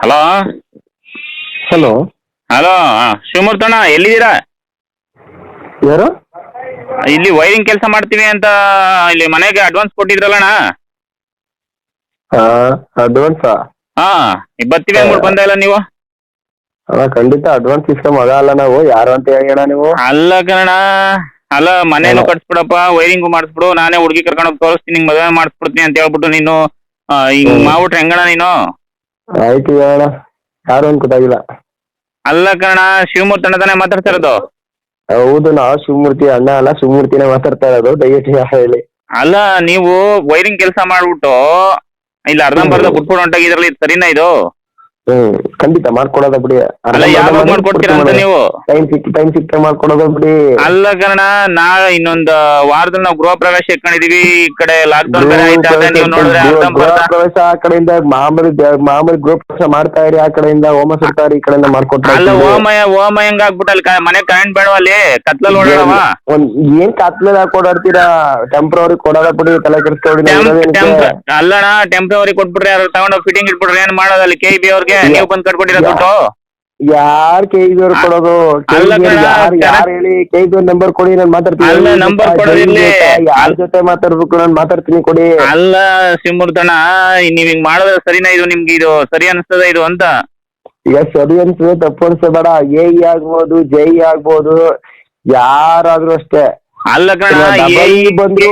Hello? Hello? Hello ಶಿವಮೂರ್ತಣ್ಣ ಎಲ್ಲಿದ್ದೀರಾ? ಯಾರು? ಇಲ್ಲಿ ವೈರಿಂಗ್ ಕೆಲಸ ಮಾಡ್ತೀವಿ ಅಂತ ಇಲ್ಲಿ ಮನೆಗೆ ಅಡ್ವಾನ್ಸ್ ಕೊಟ್ಟಿದ್ರಲ್ಲಣ್ಣ ಅಡ್ವಾನ್ಸ್ ಹಾ ಬರ್ತೀವಿ ಅಂದ್ಬಿಟ್ಟು ಬಂದ ಇಲ್ಲ ನೀವು? ಅಲ್ಲ ಖಂಡಿತ ಅಡ್ವಾನ್ಸ್ ಸಿಸ್ಟಮ್ ಅದ ಅಲ್ಲ ನಾವು ಯಾರು ಅಂತ ಹೇಳೋಣ ನೀವು? ಅಲ್ಲ ಕಣ ಅಲ್ಲ ಮನೇನು. ಕಟ್ಸ್ಬಿಡಪ್ಪ ವೈರಿಂಗು ಮಾಡಿಸ್ಬಿಡು ನಾನೇ ಹುಡುಗಿ ಕರ್ಕೊಂಡು ಹೋಗಿ ತೋರಿಸ್ತೀನಿ ನಿಂಗೆ ಮದುವೆ ಮಾಡಿಸ್ಬಿಡ್ತೀನಿ ಅಂತ ಹೇಳ್ಬಿಟ್ಟು ನೀನು ಹಿಂಗ್ ಮಾಡ್ಬಿಟ್ರೆ ಹೆಂಗಣ ನೀನು? ಆಯ್ತು ಹೇಳೋಣ ಯಾರು ಅಂತ ಗೊತ್ತಾಗಿಲ್ಲ. ಅಲ್ಲ ಕಣ ಶಿವಮೂರ್ತಣ್ಣ ತಾನೇ ಮಾತಾಡ್ತಾ ಇರೋದು? ಹೌದು ನಾ ಶಿವಮೂರ್ತಿ ಅಣ್ಣ ಅಲ್ಲ ಶಿವಮೂರ್ತಿನೇ ಮಾತಾಡ್ತಾ ಇರೋದು ದಯವಿಟ್ಟು ಯಾರು ಹೇಳಿ. ಅಲ್ಲ ನೀವು ವೈರಿಂಗ್ ಕೆಲಸ ಮಾಡ್ಬಿಟ್ಟು ಇಲ್ಲಿ ಅರ್ಧಂಬರ್ಧ ಹ್ಮ್. ಹೊಂಟಾಗಿದ್ರಲ್ಲಿ ಸರಿನಾ ಇದು? ಹ್ಮ್ ಖಂಡಿತ ಮಾಡ್ಕೊಡೋದ ಬಿಡಿ. ಅಲ್ಲ ಯಾವಾಗ ಮಾಡ್ಕೊಡ್ತೀರಾ ಅಂತ ನೀವು? ಟೈಮ್ ಸಿಕ್ಕ ಟೈಮ್ ಸಿಕ್ಕ ಮಾಡ್ಕೊಡೋದ ಬಿಡಿ. ಅಲ್ಲ ಕಣ ನಾ ಇನ್ನೊಂದು ವಾರದಲ್ಲಿ ನಾವು ಗೃಹ ಪ್ರವೇಶ ಇಟ್ಕೊಂಡಿದೀವಿ. ಈ ಕಡೆ ಬೇರೆ ಆಯ್ತಾ ಅದೇ ನೀವು ನೋಡಿದ್ರೆ ಗೃಹ ಅರ್ಧಂಬರ್ಧ ಪ್ರವೇಶ ಆ ಕಡೆಯಿಂದ ಮಾಮೂಲಿ ದ- ಮಾಮೂಲಿ ಗೃಹ ಪ್ರವೇಶ ಮಾಡ್ತಾ ಇರಿ ಆ ಕಡೆಯಿಂದ ಹೋಮ ಸುಡ್ತಾರೆ ಈ ಕಡೆಯಿಂದ ಮಾಡ್ಕೊಟ್ರೆ ಅಲ್ಲ ಓಮಯ ಓಮಯಂಗ ಆಗ್ಬಿಟ್ಟ ಅಲ್ಲಿ ಮನೆ ಕರೆಂಟ್ ಬೇಡವ ಅಲ್ಲಿ? ಕತ್ಲಲ್ಲಿ ಓಡಾಡವ? ಒಂದ್ ಏನ್ ಕತ್ಲೆಲ್ಲ ಕೊಡಾಡ್ತೀರಾ ಟೆಂಪ್ರವರಿ ಕೊಡೋದ ಬಿಡಿ ತಲೆ ಕೆಡಿಸ್ಕೊಡಿ ಅಲ್ಲಣ್ಣ ಟೆಂಪ್ರವರಿ ಕೊಟ್ಬಿಟ್ರೆ ಯಾರು ತಗೊಂಡೋಗಿ ಫಿಟ್ಟಿಂಗ್ ಇಟ್ಬಿಟ್ರೆ ಏನ್ ಮಾಡೋದು ಅಲ್ಲಿ? ಕೆ ಬಿ ಅವ್ರಿಗೆ ನೀವು ಬಂದ್ ಕಟ್ಕೊಂಡಿರೋ ದುಡ್ಡು? ಯಾರ್ ಕೆ ಕೊಡೋದು? ಅಲ್ಲ ಕಣ, ಯಾರು ಯಾರು ಹೇಳಿ? ಕೆ ನಂಬರ್ ಕೊಡಿ ನಾನು ಮಾತಾಡ್ತೀನಿ. ಅಲ್ಲ, ನಂಬರ್ number ಜೊತೆ, ಕೊಡೋದು ಜೊತೆ, ಯಾರ್ ಜೊತೆ ಮಾತಾಡ್ಬೇಕು ನಾನು ಮಾತಾಡ್ತೀನಿ ಕೊಡಿ. ಅಲ್ಲ ಶಿವಮೂರ್ತಣ್ಣ ನೀವ್ ಹಿಂಗ್ ಮಾಡೋದ್ ಸರಿನಾ ಇದು ನಿಮ್ಗೆ ಇದು ಸರಿ ಅನಿಸ್ತದ ಇದು ಅಂತ? ಈಗ ಸರಿ ಅನ್ಸದೆ ತಪ್ಪು ಅನ್ಸಬೇಡ. ಎ ಆಗ್ಬೋದು ಜೈ ಆಗ್ಬೋದು. ಯಾರಾದ್ರೂ ಅಷ್ಟೇ. ಅಲ್ಲ ಕಣ ಡಬಲ್ ಇ ಬಂದ್ರು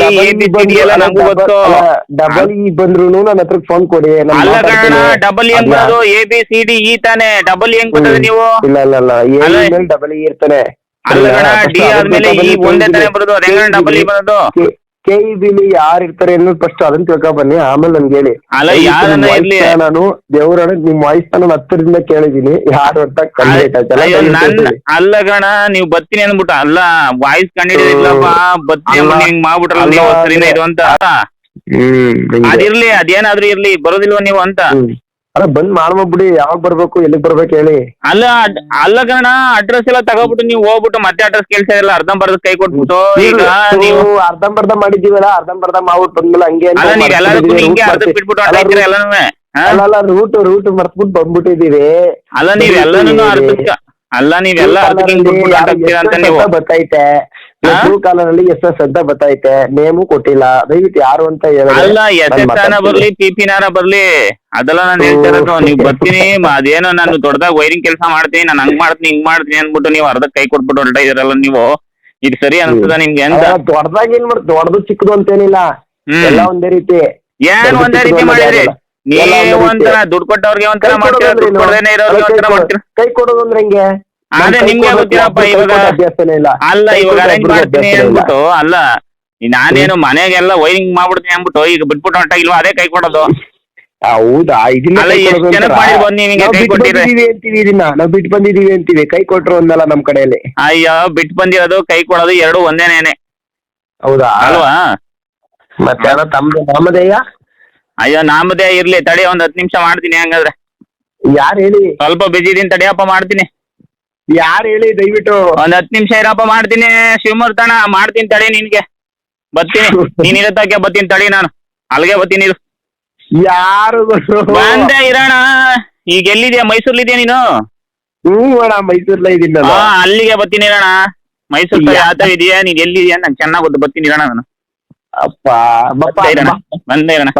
ಡಬಲ್ ಇ ಬಂದ್ರು ಎಲ್ಲ ನಂಗೂ ಗೊತ್ತು. ಡಬಲ್ ಇ ಬಂದ್ರು ನನ್ನ ಹತ್ರ ಫೋನ್ ಕೊಡಿ ನಾನ್ ಅಲ್ಲ ಕಣ ಮಾತಾಡ್ತೀನಿ. ಡಬಲ್ ಹೆಂಗ್ ಅದ್ನ- ಬರೋದು A B C D E ತಾನೆ. ಡಬಲ್ ಹೆಂಗ್ ಹ್ಮ್. ನೀವು? ಇಲ್ಲ ಇಲ್ಲ ಇಲ್ಲ. ಎ ಅಲ್ಲ- ಮೇಲೆ ಡಬಲ್ ಇ ಇರ್ತಾನೆ. ಅಲ್ಲ ಕಣ ಡಿ ಆದ್ಮೇಲೆ ಈ ಒಂದೇ ತಾನೇ ಬರೋದು. ಡಬಲ್ ಇ ಬರೋದು ಕೆ ಇ ಬಿಲಿ ಯಾರು ಇರ್ತಾರೆ ಅನ್ನೋದು ಫಸ್ಟ್ ಅದನ್ನ ತಿಳ್ಕೊ ಬನ್ನಿ. ಆಮೇಲೆ ನನ್ಗೆ ಹೇಳಿ. ಅಲ್ಲ, ಯಾರನ್ನ ಇರ್ಲಿ. ನಾನು ದೇವ್ರ ನಿಮ್ ವಾಯ್ಸ್ ನಾನು ಹತ್ತಿರದಿಂದ ಕೇಳಿದೀನಿ ಯಾರು ಅಂತ ಅಯ್ಯೋ, ನನ್ ಅಲ್ಲ ಗಣ ನೀವು ಬತ್ತೀನಿ ಅನ್ಬಿಟ್ಟ ಅಲ್ಲ ವಾಯ್ಸ್ ಕಂಡಿಡಿದಿಲ್ಲಪ್ಪ ಬತ್ತೀನಿ ಅಲ್ಲ. ಅಂದ್ಬಿಟ್ಟು ಹಿಂಗ್ ಮಾಡ್ಬಿಟ್ರಲ್ಲ ನೀವು ಅಲ್ಲ, ಸರಿನಾ ಇದು ಅಂತ. ಹ್ಮ್. ಅದಿರ್ಲಿ ಅದೇನಾದ್ರೂ ಇರ್ಲಿ ಬರೋದಿಲ್ವ ನೀವು ಅಂತ? ಹ್ಮ್. ಅಲ್ಲ ಬಂದ್ ಮಾಡ್ಬಿಡಿ ಯಾವಾಗ ಬರ್ಬೇಕು ಎಲ್ಲಿಗ್ ಬರ್ಬೇಕು ಹೇಳಿ. ಅಲ್ಲ ಅಲ್ಲ ಕಣ ಅಡ್ರೆಸ್ ಎಲ್ಲ ತಗೋಬಿಟ್ಟು ನೀವು ಹೋಗ್ಬಿಟ್ಟು ಮತ್ತೆ ಅಡ್ರೆಸ್ ಕೇಳ್ತಾ ಇಲ್ಲ ಅರ್ಧಂಬರ್ಧ ಕೈ ಕೊಟ್ಬಿಟ್ಟು ಈಗ ನೀವು ಅರ್ಧಂಬರ್ಧ ಮಾಡಿದೀವಲ್ಲ ಅರ್ಧಂಬರ್ಧ ಮಾಡ್ಬಿಟ್ಟು ಬಂದ್ಮೇಲೆ ಹಂಗೆ ಅಂತ ಅಲ್ಲ ನೀವ್ ಎಲ್ಲದಕ್ಕೂ ಮಾಡ್ತಿದೀವಿ, ಹಿಂಗೆ ಅರ್ಧ ಬಿಟ್ಬಿಟ್ಟು ಅಲ್ಲ, ಹೊಂಟಾಯ್ತೀರ route- ಎಲ್ಲನೂ? ಅಲ್ಲ ಅಲ್ಲ ರೂಟ್ ರೂಟ್ ಮರ್ತ್ಬಿಟ್ಟು ಬಂದ್ಬಿಟ್ಟಿದೀವಿ ಅಲ್ಲ ನೀವ್ ಎಲ್ಲಾನು ಅರ್ಧಕ್ಕೆ ಅಲ್ಲ ನೀವೆಲ್ಲ ಅರ್ಧಕ್ಕೆ ಹಿಂಗ್ ಬಿಟ್ಬಿಟ್ಟು ಅಂತ ನೀವು? ಬತ್ತೈತೆ. ಬ್ಲೂ ಕಾಲರ್ ಅಲ್ಲಿ ಎಸ್ ಎಸ್ ಅಂತ ಬರ್ತೈತೆ ನೇಮು ಕೊಟ್ಟಿಲ್ಲ ದಯವಿಟ್ಟು ಯಾರು ಅಂತ ಅಲ್ಲ ಎಸ್ ಎಸ್ ಆನ. ಬರ್ಲಿ ಪಿ ಪಿ ನಾರ ಬರ್ಲಿ. ಅದೆಲ್ಲ ನಾನು ಹೇಳ್ತಾ ಇರೋದು ನೀವು ಬರ್ತೀನಿ ಅದೇನೋ ನಾನು ದೊಡ್ಡದಾಗ ವೈರಿಂಗ್ ಕೆಲಸ ಮಾಡ್ತೀನಿ ನಾನು ಹಂಗ್ ಮಾಡ್ತೀನಿ ಹಿಂಗ್ ಮಾಡ್ತೀನಿ ಅಂದ್ಬಿಟ್ಟು ನೀವು ಅರ್ಧ ಕೈ ಕೊಟ್ಬಿಟ್ಟು ಹೊರಟ ಇದ್ರಲ್ಲ ನೀವು. ಇದು ಸರಿ ಅನ್ಸ್ತದ ನಿಮ್ಗೆ ಅಂತ? ದೊಡ್ಡದಾಗ ಏನ್ ಮಾಡ್ತು ದೊಡ್ಡದು ಚಿಕ್ಕದು ಅಂತೇನಿಲ್ಲ. ಎಲ್ಲ ಒಂದೇ ರೀತಿ. ಏನ್ ಒಂದೇ ರೀತಿ ಮಾಡಿದ್ರಿ? ನೀವು ಒಂಥರ. ದುಡ್ಡು ಕೊಟ್ಟವ್ರಿಗೆ ಒಂಥರ ಮಾಡ್ತೀರ ಕೈ ಕೊಡೋದು- ಅಂದ್ರೆ ಹೆಂಗೆ? ಕೈ ನಿಮ್ಗೆ ಗೊತ್ತಿಲ್ಲಪ್ಪ ಇವಾಗ ಅಭ್ಯಾಸನೇ ಇಲ್ಲ. ಅಲ್ಲ ಇವಾಗ ಅರೇಂಜ್ ಮಾಡ್ತೀನಿ. ಅಂದ್ಬಿಟ್ಟು ಅಲ್ಲ ನಾನೇನು ಮನೆಗೆಲ್ಲ ವೈರಿಂಗ್ ಮಾಡ್ಬಿಡ್ತೀನಿ ಅಂದ್ಬಿಟ್ಟು ಈಗ ಬಿಟ್ಬಿಟ್ಟು ಹೊಂಟಾಗಿಲ್ವಾ ಅದೇ ಕೈ ಕೊಡೋದು ಹೌದಾ? ಇದನ್ನ ಅಲ್ಲ, ಕೈ ಎಷ್ಟ್ ಕೊಡೋದು ಜನಕ್ ಅಂತಾರಾ? ಮಾಡಿರ್ಬೋದು ನೀವ್ ಹಿಂಗೆ ನಾವ್ ಕೈ ಬಿಟ್ಟು ಕೊಟ್ಟಿದ್ರೆ? ಬಂದಿದೀವಿ ಅಂತೀವಿ ಇದನ್ನ. ನಾವ್ ಬಿಟ್ಟು ಬಂದಿದೀವಿ ಅಂತೀವಿ. ಕೈ ಕೊಟ್ರು ಒಂದಲ್ಲ ನಮ್ಮ ಕಡೆಯಲ್ಲಿ. ಅಯ್ಯೋ ಬಿಟ್ ಬಂದಿರೋದು ಕೈ ಕೊಡೋದು ಎರಡು ಒಂದೇನೇನೆ ಹೌದಾ? ಅಲ್ವಾ? ಮತ್ತೆ ಅಣ್ಣ ತಮ್ದು ನಾಮಧೇಯ? ಅಯ್ಯೋ ನಾಮದೇ ಇರ್ಲಿ. ತಡಿ ಒಂದ್ ಹತ್ತು ನಿಮಿಷ ಮಾಡ್ತೀನಿ ಹಂಗಾದ್ರೆ. ಯಾರು ಹೇಳಿ? ಸ್ವಲ್ಪ ಬಿಜಿ ಇದೀನಿ ತಡಿಯಪ್ಪ ಮಾಡ್ತೀನಿ. ಯಾರು ಹೇಳಿ ದಯವಿಟ್ಟು? ಒಂದ್ ಹತ್ತು ನಿಮಿಷ ಇರಪ್ಪ ಮಾಡ್ತೀನಿ ಶಿವಮೂರ್ತಣ ಮಾಡ್ತೀನಿ ತಡಿ ನಿನ್ಗೆ. ಬರ್ತೀನಿ ನೀನ್ ಇರತ್ತಕ್ಕೆ ಬರ್ತೀನಿ ತಡಿ ನಾನು. ಅಲ್ಲಿಗೆ ಬರ್ತೀನಿ ಇರು. ಯಾರು ಬಂದೆ ಇರೋಣ. ಈಗ ಎಲ್ಲಿದ್ಯಾ? ಮೈಸೂರ್ಲಿದ್ಯಾ ನೀನು? ಹ್ಮ್ ಅಣ್ಣ ಮೈಸೂರ್ಲ ಇದೀನಲ್ಲ ಹಾ ಅಲ್ಲಿಗೆ ಬರ್ತೀನಿ ಇರೋಣ. ಮೈಸೂರ್ ಯಾವ ಇದೆಯಾ? ನೀನ್ ಎಲ್ಲಿದ್ಯಾ? ನಂಗೆ ಚೆನ್ನಾಗ್ ಗೊತ್ತು. ಬರ್ತೀನಿ ಇರೋಣ ನಾನು. ಅಪ್ಪ ಬಪ್ಪ. ಬಂದೆ ಇರೋಣ.